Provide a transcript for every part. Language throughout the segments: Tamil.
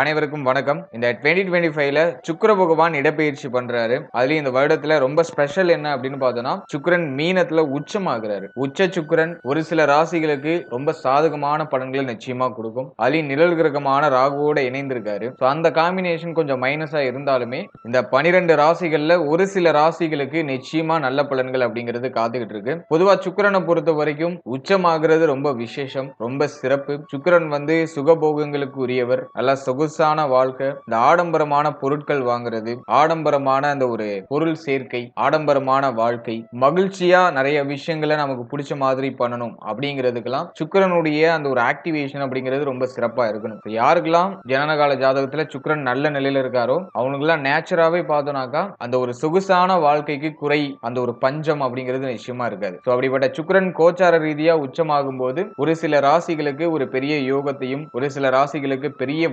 அனைவருக்கும் வணக்கம். இந்த டுவெண்ட்டி டுவெண்ட்டி ஃபைவ்ல சுக்கர பகவான் இடப்பெயர்ச்சி பண்றாரு. அதுலயும் இந்த வருடத்துல ரொம்ப ஸ்பெஷல் என்ன அப்படின்னு பார்த்தோம்னா சுக்கரன் மீனத்துல உச்சமாகிறாரு. உச்ச சுக்கரன் ஒரு சில ராசிகளுக்கு ரொம்ப சாதகமான பலன்களை நிச்சயமா கொடுக்கும். அதுலயும் நிழல் கிரகமான ராகுவோட இணைந்திருக்காரு. ஸோ அந்த காம்பினேஷன் கொஞ்சம் மைனஸா இருந்தாலுமே இந்த பனிரெண்டு ராசிகள்ல ஒரு சில ராசிகளுக்கு நிச்சயமா நல்ல பலன்கள் அப்படிங்கிறது காத்துக்கிட்டு இருக்கு. பொதுவா சுக்கரனை பொறுத்த வரைக்கும் உச்சமாகிறது ரொம்ப விசேஷம் ரொம்ப சிறப்பு. சுக்கரன் வந்து சுகபோகங்களுக்கு உரியவர் நல்லா சொகுசான வாழ்க்கை இந்த ஆடம்பரமான பொருட்கள் வாங்குறது ஆடம்பரமான அந்த ஒரு பொருள் சேர்க்கை ஆடம்பரமான வாழ்க்கை மகிழ்ச்சியா நிறைய விஷயங்களை நமக்கு பிடிச்ச மாதிரி பண்ணணும் அப்படிங்கிறதுக்கெல்லாம் சுக்கிரனுடைய அந்த ஒரு ஆக்டிவேஷன் அப்படிங்கிறது ரொம்ப சிறப்பா இருக்கணும். யாருக்கெல்லாம் ஜனனகால ஜாதகத்துல சுக்கரன் நல்ல நிலையில இருக்காரோ அவனுக்கெல்லாம் நேச்சுராவே பார்த்தோம்னாக்கா அந்த ஒரு சொகுசான வாழ்க்கைக்கு குறை அந்த ஒரு பஞ்சம் அப்படிங்கிறது நிச்சயமா இருக்காது. ஸோ அப்படிப்பட்ட சுக்கிரன் கோச்சார ரீதியா உச்சமாகும் போது ஒரு சில ராசிகளுக்கு ஒரு பெரிய யோகத்தையும் ஒரு சில ராசிகளுக்கு பெரிய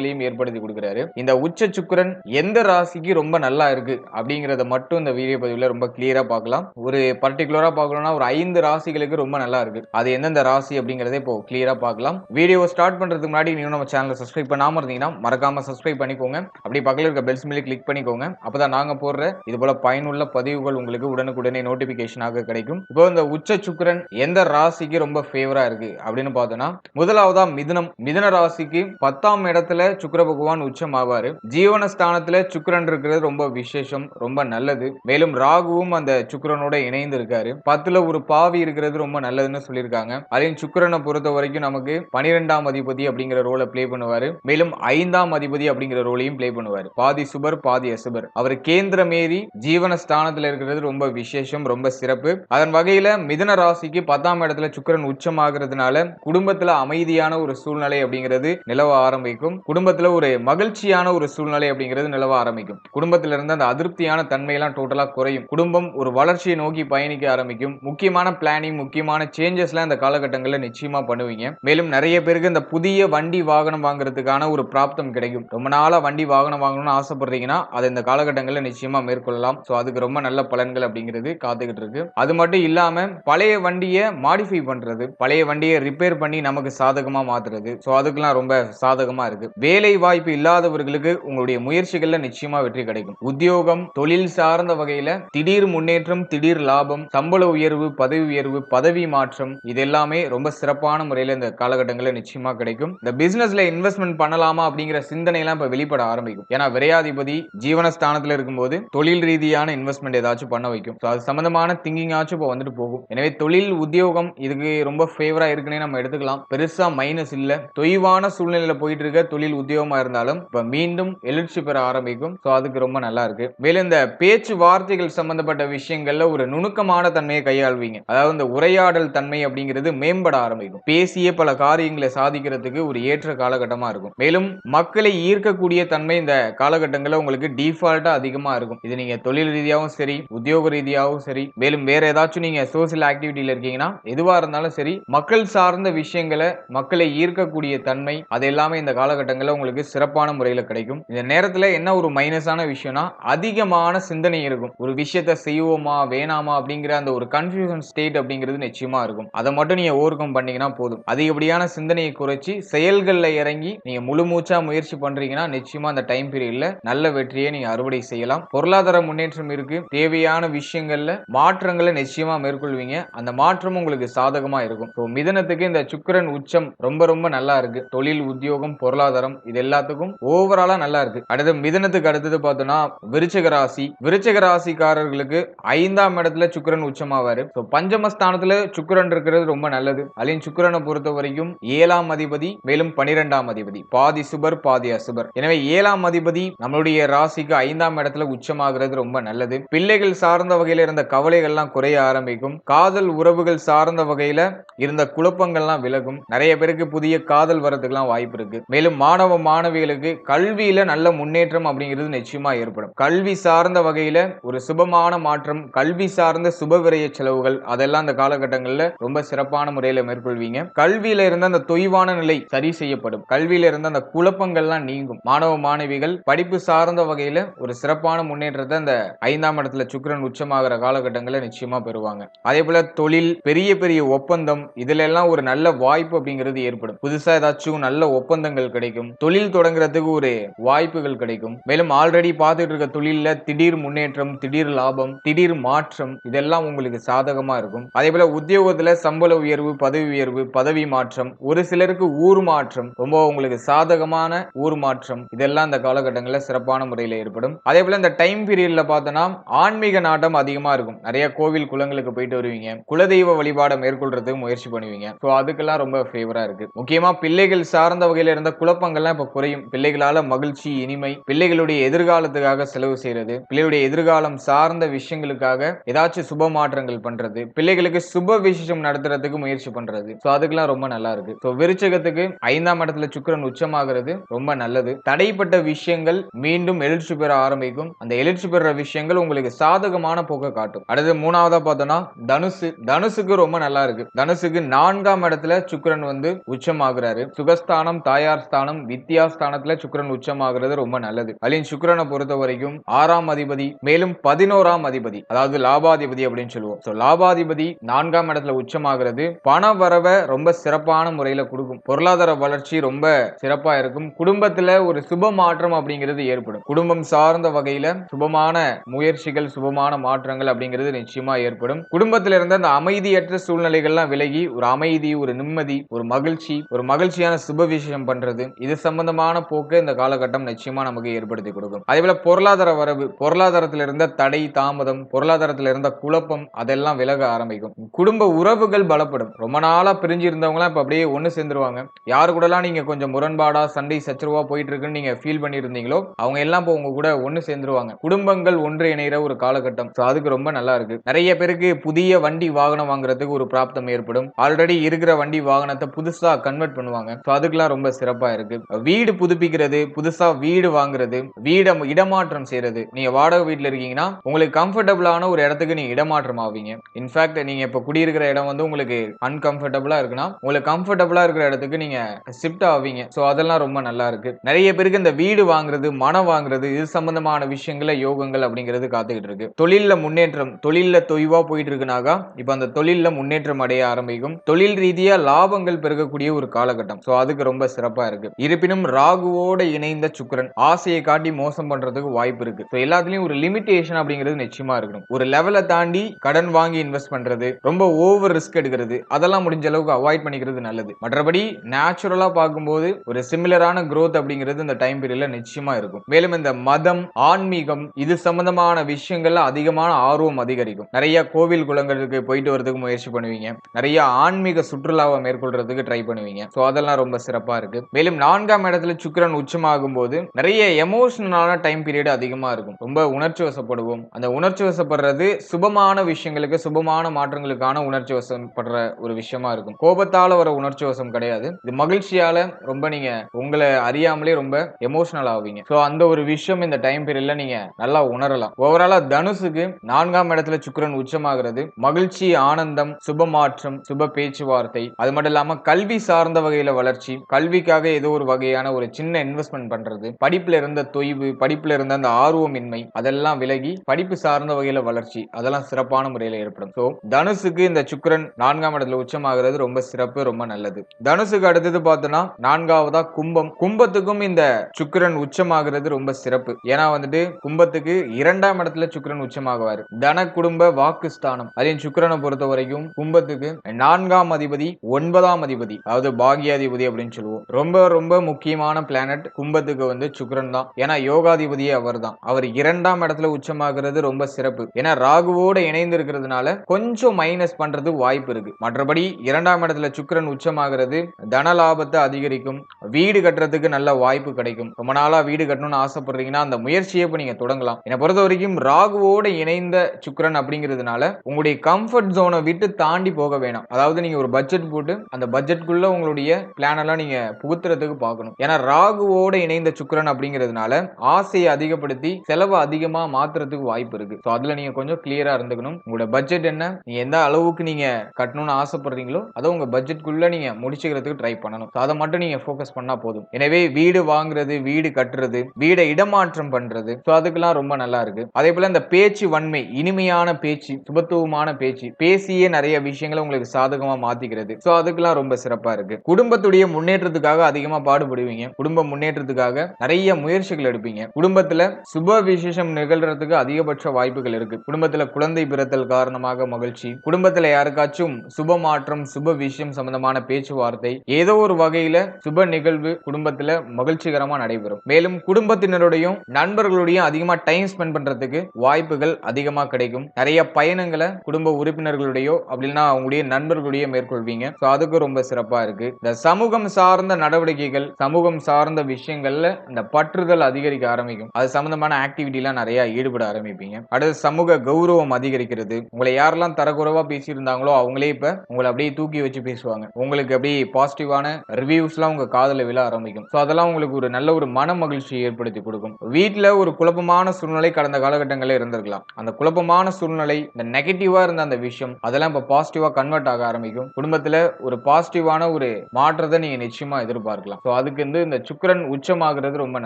வளர்ச்சிகளையும் ஏற்படுத்தி கொடுக்குறாரு. இந்த உச்ச சுக்கிரன் எந்த ராசிக்கு ரொம்ப நல்லா இருக்கு அப்படிங்கறத மட்டும் இந்த வீடியோ பதிவுல ரொம்ப கிளியரா பார்க்கலாம். ஒரு பர்டிகுலரா பார்க்கணும்னா ஒரு ஐந்து ராசிகளுக்கு ரொம்ப நல்லா இருக்கு. அது எந்தெந்த ராசி அப்படிங்கறத இப்போ கிளியரா பார்க்கலாம். வீடியோ ஸ்டார்ட் பண்றதுக்கு முன்னாடி நீங்க நம்ம சேனலை சப்ஸ்கிரைப் பண்ணாம இருந்தீங்கன்னா மறக்காம சப்ஸ்கிரைப் பண்ணிக்கோங்க. அப்படி பக்கத்தில் இருக்க பெல்ஸ் மேலே கிளிக் பண்ணிக்கோங்க. அப்பதான் நாங்க போடுற இது போல பயனுள்ள பதிவுகள் உங்களுக்கு உடனுக்குடனே நோட்டிபிகேஷனாக கிடைக்கும். இப்போ இந்த உச்ச சுக்கரன் எந்த ராசிக்கு ரொம்ப ஃபேவரா இருக்கு அப்படின்னு பார்த்தோம்னா முதலாவதா மிதுனம். மிதுன ராசிக்கு பத்தாம் இடத்துல சுக்கிர பகவான் உச்சம் ஆவாரு. ஜீவனஸ்தானத்துல சுக்கிரன் இருக்கிறது ரொம்ப விசேஷம் ரொம்ப நல்லது. மேலும் ராகுவும் அந்த சுக்கரனோட இணைந்து இருக்காரு பத்துல ஒரு பாவி இருக்கிறது ரொம்ப நல்லதுன்னு சொல்லியிருக்காங்க. அதையும் சுக்கரனை பொறுத்த வரைக்கும் நமக்கு பனிரெண்டாம் அதிபதி அப்படிங்கிற ரோலை ப்ளே பண்ணுவாரு. மேலும் ஐந்தாம் அதிபதி அப்படிங்கிற ரோலையும் ப்ளே பண்ணுவார். பாதி சுபர் பாதி அசுபர். அவர் கேந்திரமேறி ஜீவனஸ்தானத்துல இருக்கிறது ரொம்ப விசேஷம் ரொம்ப சிறப்பு. அதன் வகையில மிதுன ராசிக்கு பத்தாம் இடத்துல சுக்கிரன் உச்சமாகிறதுனால குடும்பத்துல அமைதியான ஒரு சூழ்நிலை அப்படிங்கிறது நிலவ ஆரம்பிக்கும். குடும்பத்தில் ஒரு மகிழ்ச்சியான ஒரு சூழ்நிலை அப்படிங்கிறது நிலவ ஆரம்பிக்கும். குடும்பத்தில் இருந்து அந்த அதிருப்தியான தன்மையெல்லாம் டோட்டலாக குறையும். குடும்பம் ஒரு வளர்ச்சியை நோக்கி பயணிக்க ஆரம்பிக்கும். முக்கியமான பிளானிங் முக்கியமான சேஞ்சஸ்லாம் இந்த காலகட்டங்களில் நிச்சயமாக பண்ணுவீங்க. மேலும் நிறைய பேருக்கு இந்த புதிய வண்டி வாகனம் வாங்குறதுக்கான ஒரு பிராப்தம் கிடைக்கும். ரொம்ப நாளாக வண்டி வாகனம் வாங்கணும்னு ஆசைப்படுறீங்கன்னா அதை இந்த காலகட்டங்களில் நிச்சயமாக மேற்கொள்ளலாம். ஸோ அதுக்கு ரொம்ப நல்ல பலன்கள் அப்படிங்கிறது காத்துக்கிட்டு இருக்கு. அது மட்டும் இல்லாமல் பழைய வண்டியை மாடிஃபை பண்ணுறது பழைய வண்டியை ரிப்பேர் பண்ணி நமக்கு சாதகமாக மாற்றுறது ஸோ அதுக்கெல்லாம் ரொம்ப சாதகமாக இருக்குது வேலை வாய்ப்பு இல்லாதவர்களுக்கு உங்களுடைய முயற்சிகள்ல நிச்சயமா வெற்றி கிடைக்கும். உத்தியோகம் தொழில் சார்ந்த வகையில திடீர் முன்னேற்றம் திடீர் லாபம் சம்பள உயர்வு பதவி உயர்வு பதவி மாற்றம் இது எல்லாமே ரொம்ப சிறப்பான முறையில இந்த காலகட்டங்களில் நிச்சயமா கிடைக்கும். இந்த பிசினஸ்ல இன்வெஸ்ட்மெண்ட் பண்ணலாமா அப்படிங்கிற சிந்தனை எல்லாம் இப்ப வெளிப்பட ஆரம்பிக்கும். ஏன்னா விரையாதிபதி ஜீவனஸ்தானத்துல இருக்கும்போது தொழில் ரீதியான இன்வெஸ்ட்மெண்ட் ஏதாச்சும் பண்ண வைக்கும். ஸோ அது சம்பந்தமான திங்கிங் ஆச்சும் இப்போ வந்துட்டு போகும். எனவே தொழில் உத்தியோகம் இதுக்கு ரொம்ப ஃபேவரா இருக்குன்னே நம்ம எடுத்துக்கலாம். பெருசா மைனஸ் இல்ல. தொய்வான சூழ்நிலையில போயிட்டு இருக்க தொழில் உத்தியோகமா இருந்தாலும் இப்ப மீண்டும் எழுச்சி பெற ஆரம்பிக்கும். ஸோ அதுக்கு ரொம்ப நல்லா இருக்கு. மேலும் இந்த பேச்சு வார்த்தைகள் சம்பந்தப்பட்ட விஷயங்கள்ல ஒரு நுணுக்கமான தன்மையை கையாள்வீங்க. அதாவது இந்த உரையாடல் தன்மை அப்படிங்கிறது மேம்பட ஆரம்பிக்கும். பேசிய பல காரியங்களை சாதிக்கிறதுக்கு ஒரு ஏற்ற காலகட்டமா இருக்கும். மேலும் மக்களை ஈர்க்கக்கூடிய தன்மை இந்த காலகட்டங்களில் உங்களுக்கு டிஃபால்ட்டா அதிகமா இருக்கும். இது நீங்க தொழில் ரீதியாகவும் சரி உத்தியோக ரீதியாகவும் சரி மேலும் வேற ஏதாச்சும் நீங்க சோசியல் ஆக்டிவிட்டியில இருக்கீங்கன்னா எதுவா இருந்தாலும் சரி மக்கள் சார்ந்த விஷயங்களை மக்களை ஈர்க்கக்கூடிய தன்மை அது எல்லாமே இந்த காலகட்டங்களில் உங்களுக்கு சிறப்பான முறையில் கிடைக்கும். இந்த நேரத்தில் என்ன ஒரு மைனஸான விஷயம்னா அதிகமான சிந்தனை இருக்கும். ஒரு விஷயத்த செய்வோமா வேணாமா அப்படிங்கிற அந்த ஒரு கன்ஃபியூஷன் ஸ்டேட் அப்படிங்கிறது நிச்சயமா இருக்கும். அதை மட்டும் நீங்க ஓவர் கம் பண்ணீங்கன்னா போதும். அதிகப்படியான சிந்தனையை குறைச்சி செயல்களில் இறங்கி நீங்க முழு மூச்சா முயற்சி பண்றீங்கன்னா நிச்சயமா அந்த டைம் பீரியட்ல நல்ல வெற்றியை நீங்க அறுவடை செய்யலாம். பொருளாதார முன்னேற்றம் இருக்கு. தேவையான விஷயங்கள்ல மாற்றங்களை நிச்சயமா மேற்கொள்வீங்க. அந்த மாற்றம் உங்களுக்கு சாதகமா இருக்கும். ஸோ மிதனத்துக்கு இந்த சுக்கிரன் உச்சம் ரொம்ப ரொம்ப நல்லா இருக்கு. தொழில் உத்தியோகம் பொருளாதாரம் இது எல்லாத்துக்கும் ஓவராலா நல்லா இருக்கு. அடுத்து மிதனத்துக்கு அடுத்தது பார்த்தோம்னா விருச்சக ராசி. விருச்சக ராசிக்காரர்களுக்கு ஐந்தாம் இடத்துல சுக்கரன் உச்சமாவாரு. ஸோ பஞ்சமஸ்தானத்துல சுக்கரன் இருக்கிறது ரொம்ப நல்லது. அலின் சுக்கரனை பொறுத்த வரைக்கும் ஏழாம் அதிபதி மேலும் பனிரெண்டாம் அதிபதி. பாதி சுபர் பாதி அசுபர். எனவே ஏழாம் அதிபதி நம்மளுடைய ராசிக்கு ஐந்தாம் இடத்துல உச்சமாகிறது ரொம்ப நல்லது. பிள்ளைகள் சார்ந்த வகையில இருந்த கவலைகள்லாம் குறைய ஆரம்பிக்கும். காதல் உறவுகள் சார்ந்த வகையில இருந்த குழப்பங்கள்லாம் விலகும். நிறைய பேருக்கு புதிய காதல் வரதுக்கெல்லாம் வாய்ப்பு இருக்கு. மேலும் மாணவ மாணவ மாணவிகளுக்கு கல்வியில நல்ல முன்னேற்றம் அப்படிங்கிறது நிச்சயமா ஏற்படும். கல்வி சார்ந்த வகையில ஒரு சுபமான மாற்றம் கல்வி சார்ந்த சுப விரைய செலவுகள் அதெல்லாம் அந்த காலகட்டங்கள்ல ரொம்ப சிறப்பான முறையில மேற்கொள்வீங்க. கல்வியில இருந்த அந்த தொய்வான நிலை சரி செய்யப்படும். கல்வியில இருந்த அந்த குழப்பங்கள்லாம் நீங்கும். மாணவ மாணவிகள் படிப்பு சார்ந்த வகையில ஒரு சிறப்பான முன்னேற்றத்தை அந்த ஐந்தாம் இடத்துல சுக்கரன் உச்சமாகிற காலகட்டங்களில் நிச்சயமா பெறுவாங்க. அதே போல தொழில் பெரிய பெரிய ஒப்பந்தம் இதுல எல்லாம் ஒரு நல்ல வாய்ப்பு அப்படிங்கிறது ஏற்படும். புதுசா ஏதாச்சும் நல்ல ஒப்பந்தங்கள் கிடைக்கும். தொழில் தொடங்குறதுக்கு ஒரு வாய்ப்புகள் கிடைக்கும். மேலும் ஆல்ரெடி பார்த்துட்டு இருக்க தொழிலில் திடீர் முன்னேற்றம் திடீர் லாபம் திடீர் மாற்றம் இதெல்லாம் உங்களுக்கு சாதகமா இருக்கும். அதே போல உத்தியோகத்துல சம்பள உயர்வு பதவி உயர்வு பதவி மாற்றம் ஒரு சிலருக்கு ஊர் மாற்றம் ரொம்ப உங்களுக்கு சாதகமான ஊர் மாற்றம் இதெல்லாம் இந்த காலகட்டங்களில் சிறப்பான முறையில் ஏற்படும். அதே போல இந்த டைம் பீரியட்ல பார்த்தோன்னா ஆன்மீக நாட்டம் அதிகமா இருக்கும். நிறைய கோவில் குளங்களுக்கு போயிட்டு வருவீங்க. குலதெய்வ வழிபாடை மேற்கொள்றதுக்கு முயற்சி பண்ணுவீங்க. ஸோ அதுக்கெல்லாம் ரொம்ப ஃபேவரா இருக்கு. முக்கியமா பிள்ளைகள் சார்ந்த வகையில இருந்த குழப்பங்கள்லாம் இப்ப குறையும். பிள்ளைகளால மகிழ்ச்சி இனிமை பிள்ளைகளுடைய எதிர்காலத்துக்காக செலவு செய்யறது பிள்ளைகளுடைய எதிர்காலம் சார்ந்த விஷயங்களுக்காக ஏதாச்சும் சுப மாற்றங்கள் பண்றது பிள்ளைகளுக்கு சுப விசேஷம் நடத்துறதுக்கு முயற்சி பண்றது. ஸோ அதுக்கெல்லாம் ரொம்ப நல்லா இருக்கு. ஸோ விருச்சகத்துக்கு ஐந்தாம் இடத்துல சுக்கரன் உச்சமாகிறது ரொம்ப நல்லது. தடைப்பட்ட விஷயங்கள் மீண்டும் எழுச்சி பெற ஆரம்பிக்கும். அந்த எழுச்சி பெற விஷயங்கள் உங்களுக்கு சாதகமான போக்கை காட்டும். அடுத்து மூணாவதா பார்த்தோம்னா தனுசு. தனுசுக்கு ரொம்ப நல்லா இருக்கு. தனுசுக்கு நான்காம் இடத்துல சுக்கரன் வந்து உச்சமாகிறாரு. சுகஸ்தானம் தாயார் ஸ்தானம் வித்யா ஸ்தானத்துல சுக்கிரன் உச்சமாகிறது ரொம்ப நல்லது. அலின் சுக்கிரனை பொறுத்த வரைக்கும் ஆறாம் அதிபதி மேலும் பதினோராம் அதிபதி அதாவது லாபாதிபதி அப்படின்னு சொல்லுவோம். ஸோ லாபாதிபதி நான்காம் இடத்துல உச்சமாகிறது பண வரவை ரொம்ப சிறப்பான முறையில கொடுக்கும். பொருளாதார வளர்ச்சி ரொம்ப சிறப்பா இருக்கும். குடும்பத்துல ஒரு சுப மாற்றம் அப்படிங்கிறது ஏற்படும். குடும்பம் சார்ந்த வகையில சுபமான முயற்சிகள் சுபமான மாற்றங்கள் அப்படிங்கிறது நிச்சயமா ஏற்படும். குடும்பத்துல இருந்த அந்த அமைதியற்ற சூழ்நிலைகள்லாம் விலகி ஒரு அமைதி ஒரு நிம்மதி ஒரு மகிழ்ச்சி ஒரு மகிழ்ச்சியான சுப விஷயம் பண்றது இது இது சம்பந்தமான போக்கு இந்த காலகட்டம் நிச்சயமா நமக்கு ஏற்படுத்தி கொடுக்கும். அதே போல பொருளாதார வரவு பொருளாதாரத்தில் இருந்த தடை தாமதம் பொருளாதாரத்தில் இருந்த குழப்பம் அதெல்லாம் விலக ஆரம்பிக்கும். குடும்ப உறவுகள் பலப்படும். ரொம்ப நாளா பிரிஞ்சு இருந்தவங்களாம் இப்ப அப்படியே ஒண்ணு சேர்ந்துருவாங்க. யாரு கூடலாம் நீங்க கொஞ்சம் முரண்பாடா சண்டை சச்சரவா போயிட்டு இருக்குன்னு நீங்க ஃபீல் பண்ணியிருந்தீங்களோ அவங்க எல்லாம் இப்போ உங்க கூட ஒண்ணு சேர்ந்துருவாங்க. குடும்பங்கள் ஒன்று இணைகிற ஒரு காலகட்டம். ஸோ அதுக்கு ரொம்ப நல்லா இருக்கு. நிறைய பேருக்கு புதிய வண்டி வாகனம் வாங்குறதுக்கு ஒரு பிராப்தம் ஏற்படும். ஆல்ரெடி இருக்கிற வண்டி வாகனத்தை புதுசா கன்வெர்ட் பண்ணுவாங்க. ஸோ அதுக்கெல்லாம் ரொம்ப சிறப்பா இருக்கு. வீடு புதுப்பிக்கிறது புதுசா வீடு வாங்குறது வீட இடமாற்றம் செய்யறது நீங்க வாடகை வீட்டுல இருக்கீங்கன்னா உங்களுக்கு கம்ஃபர்டபுளான ஒரு இடத்துக்கு நீங்க இடமாற்றம் ஆவீங்க. இன்ஃபேக்ட் நீங்க இப்ப குடியிருக்கிற இடம் வந்து உங்களுக்கு அன்கம்ஃபர்டபுளா இருக்குன்னா உங்களுக்கு கம்ஃபர்டபுளா இருக்கிற இடத்துக்கு நீங்க ஷிஃப்ட் ஆவீங்க. ஸோ அதெல்லாம் ரொம்ப நல்லா இருக்கு. நிறைய பேருக்கு இந்த வீடு வாங்குறது மனம் வாங்குறது இது சம்பந்தமான விஷயங்கள யோகங்கள் அப்படிங்கிறது காத்துக்கிட்டு இருக்கு. தொழில்ல முன்னேற்றம் தொழில்ல தொய்வா போயிட்டு இருக்குனாக்கா இப்ப அந்த தொழில்ல முன்னேற்றம் அடைய ஆரம்பிக்கும். தொழில் ரீதியா லாபங்கள் பெருகக்கூடிய ஒரு காலகட்டம். ஸோ அதுக்கு ரொம்ப சிறப்பா இருக்கு. இருப்பினும் ராகுவோட இணைந்த சுக்கரன் ஆசையை காட்டி மோசம் பண்றதுக்கு வாய்ப்பு இருக்கு. ஸோ எல்லாத்துலயும் ஒரு லிமிட்டேஷன் அப்படிங்கிறது நிச்சயமா இருக்கணும். ஒரு லெவலை தாண்டி கடன் வாங்கி இன்வெஸ்ட் பண்றது ரொம்ப ஓவர் ரிஸ்க் எடுக்கிறது அதெல்லாம் முடிஞ்ச அளவுக்கு அவாய்ட் பண்ணிக்கிறது நல்லது. மற்றபடி நேச்சுரலா பார்க்கும்போது ஒரு சிமிலரான க்ரோத் அப்படிங்கிறது இந்த டைம் பீரியட்ல நிச்சயமா இருக்கும். மேலும் இந்த மதம் ஆன்மீகம் இது சம்பந்தமான விஷயங்கள்ல அதிகமான ஆர்வம் அதிகரிக்கும். நிறைய கோவில் குளங்களுக்கு போயிட்டு வரதுக்கு முயற்சி பண்ணுவீங்க. நிறைய ஆன்மீக சுற்றுலாவை மேற்கொள்றதுக்கு ட்ரை பண்ணுவீங்க. ஸோ அதெல்லாம் ரொம்ப சிறப்பா இருக்கு. மேலும் நான் நான்காம் இடத்துல சுக்கிரன் உச்சமாகும் போது நிறைய எமோஷனலான டைம் பீரியட் அதிகமாக இருக்கும். ரொம்ப உணர்ச்சி வசப்படுவோம். அந்த உணர்ச்சி வசப்படுறது சுபமான விஷயங்களுக்கு சுபமான மாற்றங்களுக்கான உணர்ச்சி வசப்படுற ஒரு விஷயமா இருக்கும். கோபத்தால வர உணர்ச்சி வசம் கிடையாது. இது மகிழ்ச்சியால ரொம்ப நீங்க உங்களை அறியாமலே ரொம்ப எமோஷனல் ஆவீங்க. ஸோ அந்த ஒரு விஷயம் இந்த டைம் பீரியட்ல நீங்க நல்லா உணரலாம். ஓவராலா தனுசுக்கு நான்காம் இடத்துல சுக்கரன் உச்சமாகிறது மகிழ்ச்சி ஆனந்தம் சுப மாற்றம் சுப பேச்சுவார்த்தை. அது மட்டும் இல்லாம கல்வி சார்ந்த வகையில வளர்ச்சி. கல்விக்காக ஏதோ ஒரு வகையான ஒரு சின்ன இன்வெஸ்ட்மெண்ட் பண்றது. படிப்புல இருந்த தொய்வு படிப்புல இருந்த அந்த ஆர்வமின்மை அதெல்லாம் விலகி படிப்பு சார்ந்த வகையில வளர்ச்சி அதெல்லாம் சிறப்பான முறையில ஏற்படும். ஸோ தனுசுக்கு இந்த சுக்கிரன் நான்காம் இடத்துல உச்சமாகிறது ரொம்ப சிறப்பு ரொம்ப நல்லது. தனுசுக்கு அடுத்தது பார்த்தோம்னா நான்காவதா கும்பம். கும்பத்துக்கும் இந்த சுக்கிரன் உச்சமாகிறது ரொம்ப சிறப்பு. ஏன்னா வந்துட்டு கும்பத்துக்கு இரண்டாம் இடத்துல சுக்கிரன் உச்சமாகுவார். தன குடும்ப வாக்குஸ்தானம். அதையும் சுக்கிரனை பொறுத்த வரைக்கும் கும்பத்துக்கு நான்காம் அதிபதி ஒன்பதாம் அதிபதி அதாவது பாகியாதிபதி அப்படின்னு சொல்லுவோம். ரொம்ப ரொம்ப முக்கியமான பிளானட் கும்பத்துக்கு வந்து சுக்ரன் தான். ஏன்னா யோகாதிபதியே அவர் தான் அவர் இரண்டாம் இடத்துல உச்சமாகிறது ரொம்ப சிறப்பு. ஏன்னா ராகுவோட இணைந்து இருக்கிறதுனால கொஞ்சம் மைனஸ் பண்றதுக்கு வாய்ப்பு இருக்கு. மற்றபடி இரண்டாம் இடத்துல சுக்ரன் உச்சமாகிறது தன லாபத்தை அதிகரிக்கும். வீடு கட்டுறதுக்கு நல்ல வாய்ப்பு கிடைக்கும். ரொம்ப நாளா வீடு கட்டணும்னு ஆசைப்படுறீங்கன்னா அந்த முயற்சியை இப்போ நீங்க தொடங்கலாம். என்னை பொறுத்த வரைக்கும் ராகுவோட இணைந்த சுக்ரன் அப்படிங்கிறதுனால உங்களுடைய கம்ஃபர்ட் ஜோனை விட்டு தாண்டி போக வேணாம். அதாவது நீங்க ஒரு பட்ஜெட் போட்டு அந்த பட்ஜெட்குள்ள உங்களுடைய பிளான் எல்லாம் நீங்க புகுத்துறதுக்கு பார்க்கணும். ஏன்னா ராகுவோட இணைந்த சுக்கரன் அப்படிங்கிறதுனால ஆசையை அதிகப்படுத்தி செலவு அதிகமா மாத்துறதுக்கு வாய்ப்பு இருக்கு. ஸோ அதுல நீங்க கொஞ்சம் கிளியரா இருந்துக்கணும். உங்களோட பட்ஜெட் என்ன? நீங்க எந்த அளவுக்கு நீங்க கட்டணும்னு ஆசைப்படுறீங்களோ அதை உங்க பட்ஜெட்குள்ள நீங்க முடிச்சுக்கிறதுக்கு ட்ரை பண்ணணும். அதை மட்டும் நீங்க ஃபோக்கஸ் பண்ணா போதும். எனவே வீடு வாங்குறது வீடு கட்டுறது வீடை இடமாற்றம் பண்றது ஸோ அதுக்கெல்லாம் ரொம்ப நல்லா இருக்கு. அதே போல இந்த பேச்சு வன்மை இனிமையான பேச்சு சுபத்துவமான பேச்சு பேசியே நிறைய விஷயங்களை உங்களுக்கு சாதகமா மாத்திக்கிறது. ஸோ அதுக்கெல்லாம் ரொம்ப சிறப்பா இருக்கு. குடும்பத்துடைய முன்னேற்றத்துக்காக அதிகமா பாடுபடுவீங்க. குடும்ப முன்னேற்றத்துக்காக நிறைய முயற்சிகள் எடுப்பீங்க. குடும்பத்துல சுப விசேஷம் நிகழ்றதுக்கு அதிகபட்ச வாய்ப்புகள் இருக்கு. குடும்பத்துல குழந்தை பிறத்தல் காரணமாக மகிழ்ச்சி. குடும்பத்துல யாருக்காச்சும் சுப மாற்றம் சுப விஷயம் சம்பந்தமான பேச்சுவார்த்தை ஏதோ ஒரு வகையில சுப நிகழ்வு குடும்பத்துல மகிழ்ச்சிகரமா நடைபெறும். மேலும் குடும்பத்தினருடையும் நண்பர்களுடையும் அதிகமா டைம் ஸ்பெண்ட் பண்றதுக்கு வாய்ப்புகள் அதிகமா கிடைக்கும். நிறைய பயணங்களை குடும்ப உறுப்பினர்களுடையோ அப்படின்னா அவங்களுடைய நண்பர்களுடைய மேற்கொள்வீங்க. ஸோ அதுக்கு ரொம்ப சிறப்பா இருக்கு. இந்த சமூகம் சார்ந்த நடவடிக்கைகள் சமூகம் சார்ந்த விஷயங்கள்ல இந்த பற்றுதல் அதிகரிக்க ஆரம்பிக்கும். அது சம்பந்தமான ஆக்டிவிட்டிலாம் நிறைய ஈடுபட ஆரம்பிப்பீங்க. அடுத்து சமூக கௌரவம் அதிகரிக்கிறது. உங்களை யாரெல்லாம் தரக்குறைவா பேசியிருந்தாங்களோ அவங்களே இப்ப உங்களை அப்படியே தூக்கி வச்சு பேசுவாங்க. உங்களுக்கு அப்படியே பாசிட்டிவான ரிவ்யூஸ்லாம் உங்க காதல விழ ஆரம்பிக்கும். ஸோ அதெல்லாம் உங்களுக்கு ஒரு நல்ல ஒரு மன மகிழ்ச்சியை ஏற்படுத்தி கொடுக்கும். வீட்டில் ஒரு குழப்பமான சூழ்நிலை கடந்த காலகட்டங்களில் இருந்திருக்கலாம். அந்த குழப்பமான சூழ்நிலை இந்த நெகட்டிவா இருந்த அந்த விஷயம் அதெல்லாம் இப்போ பாசிட்டிவா கன்வெர்ட் ஆக ஆரம்பிக்கும். குடும்பத்தில் ஒரு பாசிட்டிவான ஒரு மாற்றத்தை நீங்க நிச்சயமா எதிர்பார்க்கலாம். ஸோ அதுக்கு வந்து இந்த சுக்கிரன் உச்சமாகிறது ரொம்ப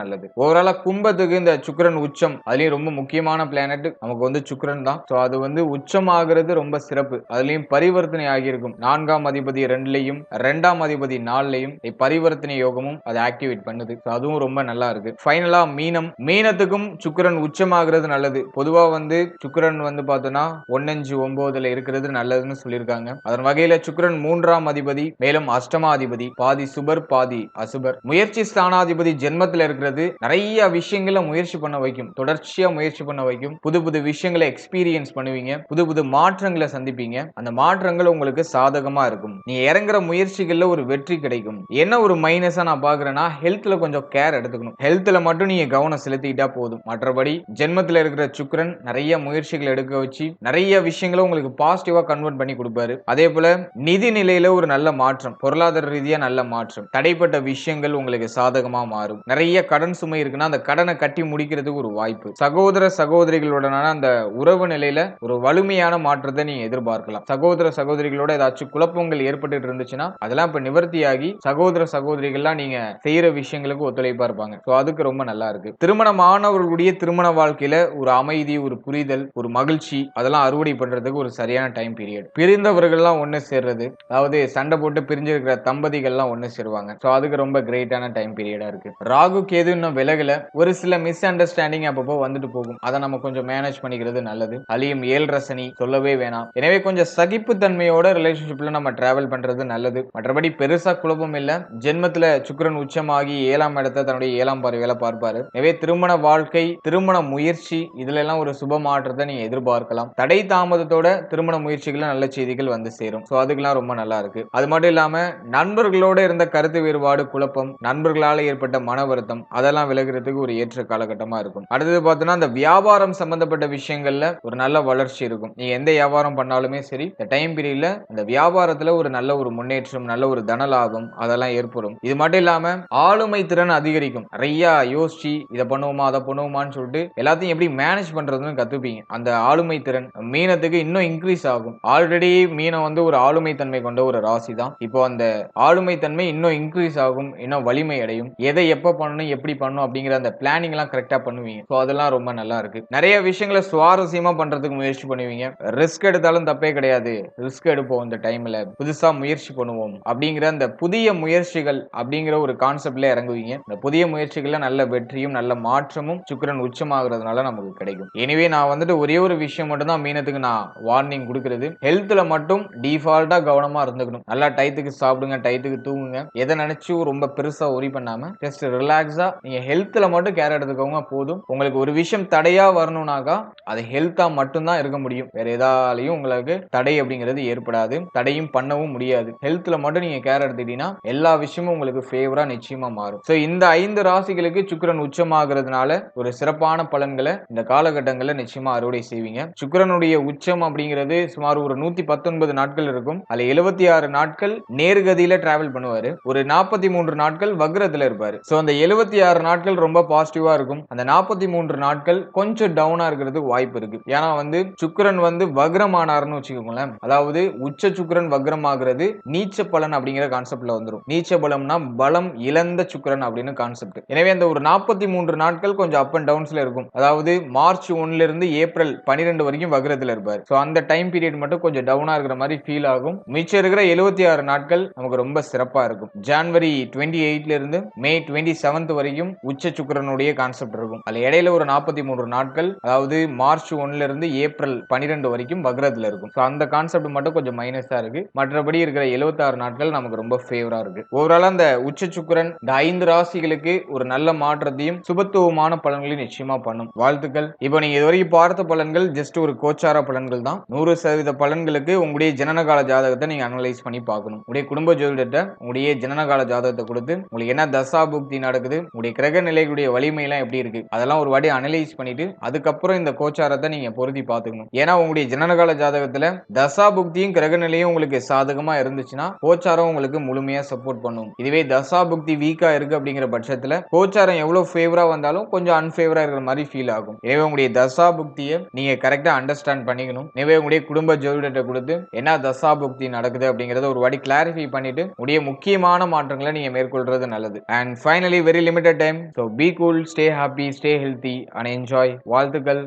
நல்லது. ஓவராலா கும்பத்துக்கு இந்த சுக்கிரன் உச்சம். அதுலயும் ரொம்ப முக்கியமான பிளானட் நமக்கு வந்து சுக்கரன் தான். ஸோ அது வந்து உச்சமாகிறது ரொம்ப சிறப்பு. அதுலயும் பரிவர்த்தனை ஆகியிருக்கும். நான்காம் அதிபதி ரெண்டுலையும் ரெண்டாம் அதிபதி நாலுலையும் பரிவர்த்தனை யோகமும் அதை ஆக்டிவேட் பண்ணுது. அதுவும் ரொம்ப நல்லா இருக்கு. ஃபைனலா மீனம். மீனத்துக்கும் சுக்கரன் உச்சமாகிறது நல்லது. பொதுவா வந்து சுக்கரன் வந்து பார்த்தோம்னா ஒன்னஞ்சு ஒன்பதுல இருக்கிறது நல்லதுன்னு சொல்லியிருக்காங்க. அதன் வகையில சுக்கரன் மூன்றாம் அதிபதி மேலும் அஷ்டமாதிபதி பாதி சுபர் பாதி அசுபர் முயற்சி ஸ்தானாதிபதி ஜென்மத்துல இருக்கிறது நிறைய விஷயங்களை முயற்சி பண்ண வைக்கும். தொடர்ச்சியா முயற்சி பண்ண வைக்கும். புது புது விஷயங்களை எக்ஸ்பீரியன்ஸ் பண்ணுவீங்க. புது புது மாற்றங்களை சந்திப்பீங்க. அந்த மாற்றங்கள் உங்களுக்கு சாதகமா இருக்கும். நீ இறங்குற முயற்சிகள்ல ஒரு வெற்றி கிடைக்கும். என்ன ஒரு மைனஸா நான் பாக்குறேன்னா ஹெல்த்ல கொஞ்சம் கேர் எடுத்துக்கணும். ஹெல்த்ல மட்டும் நீங்க கவனம் செலுத்திக்கிட்டா போதும். மற்றபடி ஜென்மத்துல இருக்கிற சுக்ரன் நிறைய முயற்சிகள் எடுக்க வச்சு நிறைய விஷயங்களை உங்களுக்கு பாசிட்டிவா கன்வெர்ட் பண்ணி கொடுப்பாரு. அதே போல நிதி நிலையில ஒரு நல்ல மாற்றம். பொருளாதார ரீதியா நல்ல மாற்றம். தடைப்பட்ட விஷயம் விஷயங்கள் உங்களுக்கு சாதகமாக மாறும். நிறைய கடன் சுமை இருக்குன்னா அந்த கடனை கட்டி முடிக்கிறதுக்கு ஒரு வாய்ப்பு. சகோதர சகோதரிகளுடனான அந்த உறவு நிலையில ஒரு வலிமையான மாற்றத்தை நீங்க எதிர்பார்க்கலாம். சகோதர சகோதரிகளோட ஏதாச்சும் குழப்பங்கள் ஏற்பட்டு இருந்துச்சுன்னா அதெல்லாம் இப்ப நிவர்த்தியாகி சகோதர சகோதரிகள்லாம் நீங்க செய்யற விஷயங்களுக்கு ஒத்துழைப்பா இருப்பாங்க. ஸோ அதுக்கு ரொம்ப நல்லா இருக்கு. திருமணமானவர்களுடைய திருமண வாழ்க்கையில ஒரு அமைதி ஒரு புரிதல் ஒரு மகிழ்ச்சி அதெல்லாம் அறுவடை பண்றதுக்கு ஒரு சரியான டைம் பீரியட். பிரிந்தவர்கள்லாம் ஒன்று சேர்றது அதாவது சண்டை போட்டு பிரிஞ்சிருக்கிற தம்பதிகள்லாம் ஒன்று சேருவாங்க. ஸோ அதுக்கு ரொம்ப ரொம்ப கிரேட்டான டைம் பீரியடா இருக்கு. ராகு கேது இன்னும் விலகல. ஒரு சில மிஸ் அண்டர்ஸ்டாண்டிங் அப்பப்போ வந்துட்டு போகும். அதை நம்ம கொஞ்சம் மேனேஜ் பண்ணிக்கிறது நல்லது. அலியும் ஏழ் ரசனி சொல்லவே வேணாம். எனவே கொஞ்சம் சகிப்பு தன்மையோட ரிலேஷன்ஷிப்ல நம்ம டிராவல் பண்றது நல்லது. மற்றபடி பெருசா குழப்பம் இல்ல. ஜென்மத்துல சுக்கரன் உச்சமாகி ஏழாம் இடத்தை தன்னுடைய ஏழாம் பார்வையில பார்ப்பாரு. எனவே திருமண வாழ்க்கை திருமண முயற்சி இதுல எல்லாம் ஒரு சுப மாற்றத்தை நீங்க எதிர்பார்க்கலாம். தடை தாமதத்தோட திருமண முயற்சிகள் நல்ல செய்திகள் வந்து சேரும். ஸோ அதுக்கெல்லாம் ரொம்ப நல்லா இருக்கு. அது மட்டும் இல்லாம நண்பர்களோட இருந்த கருத்து வேறுபாடு குழப்பம் குழப்பம் நண்பர்களால் ஏற்பட்ட மன வருத்தம் அதெல்லாம் விலகிறதுக்கு ஒரு ஏற்ற காலகட்டமா இருக்கும். அடுத்தது பார்த்தோம்னா அந்த வியாபாரம் சம்பந்தப்பட்ட விஷயங்கள்ல ஒரு நல்ல வளர்ச்சி இருக்கும். நீ எந்த வியாபாரம் பண்ணாலுமே சரி இந்த டைம் பீரியட்ல அந்த வியாபாரத்துல ஒரு நல்ல ஒரு முன்னேற்றம் நல்ல ஒரு தன லாபம் அதெல்லாம் ஏற்படும். இது மட்டும் இல்லாம ஆளுமை திறன் அதிகரிக்கும். நிறைய யோசிச்சு இதை பண்ணுவோமா அதை பண்ணுவோமான்னு சொல்லிட்டு எல்லாத்தையும் எப்படி மேனேஜ் பண்றதுன்னு கத்துப்பீங்க. அந்த ஆளுமை திறன் மீனத்துக்கு இன்னும் இன்க்ரீஸ் ஆகும். ஆல்ரெடி மீனம் வந்து ஒரு ஆளுமை தன்மை கொண்ட ஒரு ராசி தான் இப்போ அந்த ஆளுமை தன்மை இன்னும் இன்க்ரீஸ் ஆகும். இன்னும் வலிமை அடையும் எதை எப்ப பண்ணணும் எப்படி பண்ணணும் அப்படிங்கிற அந்த பிளானிங் எல்லாம் கரெக்டா பண்ணுவீங்க. ஸோ அதெல்லாம் ரொம்ப நல்லா இருக்கு. நிறைய விஷயங்களை சுவாரஸ்யமா பண்றதுக்கு முயற்சி பண்ணுவீங்க. ரிஸ்க் எடுத்தாலும் தப்பே கிடையாது. ரிஸ்க் எடுப்போம் இந்த டைம்ல புதுசா முயற்சி பண்ணுவோம் அப்படிங்கிற அந்த புதிய முயற்சிகள் அப்படிங்கிற ஒரு கான்செப்ட்ல இறங்குவீங்க. இந்த புதிய முயற்சிகள்ல நல்ல வெற்றியும் நல்ல மாற்றமும் சுக்கிரன் உச்சமாகிறதுனால நமக்கு கிடைக்கும். எனவே நான் வந்துட்டு ஒரே ஒரு விஷயம் மட்டும் தான் மீனத்துக்கு நான் வார்னிங் கொடுக்கறது. ஹெல்த்ல மட்டும் டிஃபால்ட்டா கவனமா இருந்துக்கணும். நல்லா டயத்துக்கு சாப்பிடுங்க டயத்துக்கு தூங்குங்க. எதை நினைச்சும் ரொம்ப பெருசா ஒரி பண்ணாம ஜஸ்ட் ரிலாக்ஸா நீங்க ஹெல்த்ல மட்டும் கேர் எடுத்துக்கோங்க போதும். உங்களுக்கு ஒரு விஷயம் தடையா வரணும்னாக்கா அது ஹெல்த்தா மட்டும்தான் இருக்க முடியும். வேற எதாலையும் உங்களுக்கு தடை அப்படிங்கிறது ஏற்படாது. தடையும் பண்ணவும் முடியாது. ஹெல்த்ல மட்டும் நீங்க கேர் எடுத்துட்டீங்கன்னா எல்லா விஷயமும் உங்களுக்கு ஃபேவரா நிச்சயமா மாறும். ஸோ இந்த ஐந்து ராசிகளுக்கு சுக்கரன் உச்சமாகிறதுனால ஒரு சிறப்பான பலன்களை இந்த காலகட்டங்களில் நிச்சயமா அறுவடை செய்வீங்க. சுக்கரனுடைய உச்சம் அப்படிங்கிறது சுமார் ஒரு நூத்தி பத்தொன்பது நாட்கள் இருக்கும். அதுல எழுபத்தி ஆறு நாட்கள் நேர்கதியில டிராவல் பண்ணுவாரு. ஒரு நாற்பத்தி மூணு மூன்று நாட்கள் வக்ரத்துல இருப்பாரு. ஸோ அந்த எழுபத்தி ஆறு நாட்கள் ரொம்ப பாசிட்டிவா இருக்கும். அந்த நாற்பத்தி மூன்று நாட்கள் கொஞ்சம் டவுனா இருக்கிறதுக்கு வாய்ப்பு இருக்கு. ஏன்னா வந்து சுக்கரன் வந்து வக்ரமானார்னு வச்சுக்கோங்களேன். அதாவது உச்ச சுக்கிரன் வக்ரமாகிறது நீச்ச பலன் அப்படிங்கிற கான்செப்ட்ல வந்துடும் நீச்ச பலம்னா பலம் இழந்த சுக்கிரன் அப்படின்னு கான்செப்ட் எனவே அந்த ஒரு நாற்பத்தி மூன்று நாட்கள் கொஞ்சம் அப் அண்ட் டவுன்ஸ்ல இருக்கும். அதாவது மார்ச் ஒன்ல இருந்து ஏப்ரல் பனிரெண்டு வரைக்கும் வக்ரத்துல இருப்பார். ஸோ அந்த டைம் பீரியட் மட்டும் கொஞ்சம் டவுனா இருக்கிற மாதிரி ஃபீல் ஆகும். மிச்சம் இருக்கிற எழுபத்தி ஆறு நாட்கள் நமக்கு ரொம்ப சிறப்பா இருக்கும். ஜான்வரி டுவெண்ட்டி எயிட்லேருந்து மே டுவெண்ட்டி செவன்த் வரைக்கும் உச்ச சுக்கிரனுடைய கான்செப்ட் இருக்கும். அதில் இடையில ஒரு நாற்பத்தி மூன்று நாட்கள் அதாவது மார்ச் ஒன்னுல இருந்து ஏப்ரல் பன்னிரெண்டு வரைக்கும் வக்ரத்தில் இருக்கும். ஸோ அந்த கான்செப்ட் மட்டும் கொஞ்சம் மைனஸாக இருக்கு. மற்றபடி இருக்கிற 76 நாட்கள் நமக்கு ரொம்ப ஃபேவரா இருக்கு. ஓவரால் அந்த உச்ச சுக்கிரன் இந்த ஐந்து ராசிகளுக்கு ஒரு நல்ல மாற்றத்தையும் சுபத்துவமான பலன்களையும் நிச்சயமா பண்ணும். வாழ்த்துக்கள். இப்போ நீங்க இதுவரைக்கும் பார்த்த பலன்கள் ஜஸ்ட் ஒரு கோச்சார பலன்கள் தான். நூறு சதவீத பலன்களுக்கு உங்களுடைய ஜனனகால ஜாதகத்தை நீங்க அனலைஸ் பண்ணி பார்க்கணும். உங்களுடைய குடும்ப ஜோதிடத்தை உங்களுடைய ஜனனகால ஜாதகத்தை கொடுத்து உங்களுக்கு என்ன தசா புக்தி நடக்குது உங்களுடைய கிரக நிலைகளுடைய வலிமை எல்லாம் எப்படி இருக்கு அதெல்லாம் ஒரு வாட்டி அனலைஸ் பண்ணிட்டு அதுக்கப்புறம் இந்த கோச்சாரத்தை நீங்க பொருத்தி பார்த்துக்கணும். ஏன்னா உங்களுடைய ஜனனகால ஜாதகத்துல தசா புக்தியும் கிரக நிலையும் உங்களுக்கு சாதகமா இருந்துச்சுன்னா கோச்சாரம் உங்களுக்கு முழுமையா சப்போர்ட் பண்ணும். இதுவே தசா புக்தி வீக்கா இருக்கு அப்படிங்கிற பட்சத்துல கோச்சாரம் எவ்வளவு ஃபேவரா வந்தாலும் கொஞ்சம் அன்ஃபேவரா இருக்கிற மாதிரி ஃபீல் ஆகும். எனவே உங்களுடைய தசா புக்தியை நீங்க கரெக்டா அண்டர்ஸ்டாண்ட் பண்ணிக்கணும். எனவே உங்களுடைய குடும்ப ஜோதிடத்தை கொடுத்து என்ன தசா புக்தி நடக்குது அப்படிங்கறத ஒரு வாட்டி கிளாரிஃபை பண்ணிட்டு உடைய முக்கியமான மாற்றங்களை நீங்க மேற்கொள்றது நல்லது. And finally very limited time so be cool stay happy stay healthy and enjoy வாழ்த்துக்கள்.